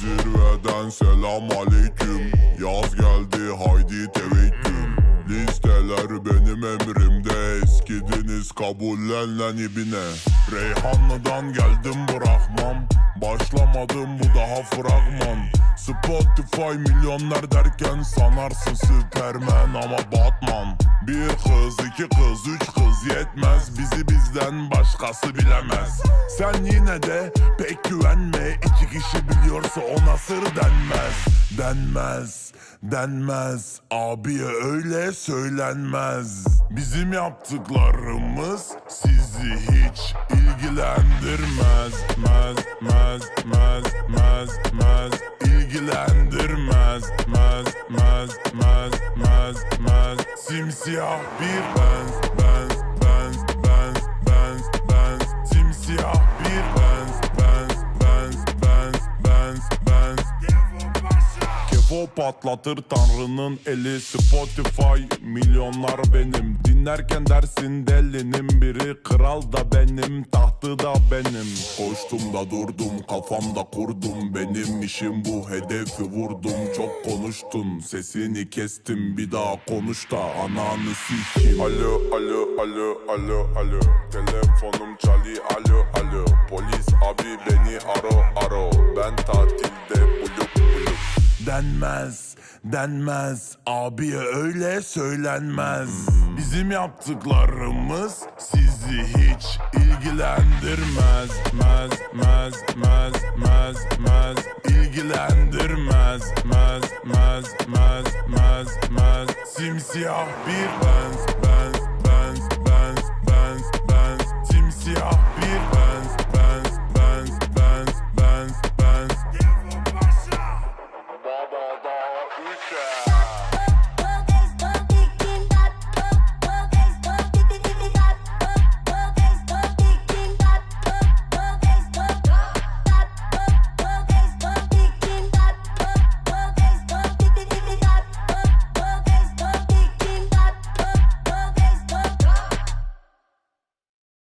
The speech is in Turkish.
Zirveden selam aleyküm. Yaz geldi haydi tevekküm. Listeler benim emrim emrimde Eskidiniz kabullenen ibine. Reyhanlı'dan geldim bırakmam Başlamadım bu daha fragman. Spotify milyonlar derken sanarsın Superman ama Batman. Bir kız, iki kız, üç kız yetmez. Bizi bizden başkası bilemez. Sen yine de pek güvenme. İki kişi biliyorsa ona sır denmez. Denmez, denmez. Abiye öyle söylenmez. Bizim yaptıklarımız sizi hiç ilgilendirmez. Mez, mez, mez, mez, mez İlgilendirmez. Mez, mez, mez, mez, mez Simsiyah bir benz, benz, patlatır tanrının eli. Spotify milyonlar benim. Dinlerken dersin delinin biri. Kral da benim tahtı da benim. Koştum da durdum kafamda kurdum. Benim işim bu hedefi vurdum. Çok konuştun sesini kestim. Bir daha konuş da ananı sikim Alo alo alo alo alo. Telefonum çali alo alo. Polis abi beni aro aro. Ben buluk Denmez, denmez. Abiye öyle söylenmez. Bizim yaptıklarımız sizi hiç ilgilendirmez Mez, mez, mez, mez, mez. İlgilendirmez Mez, mez, mez, mez, mez Simsiyah bir benz, Africa.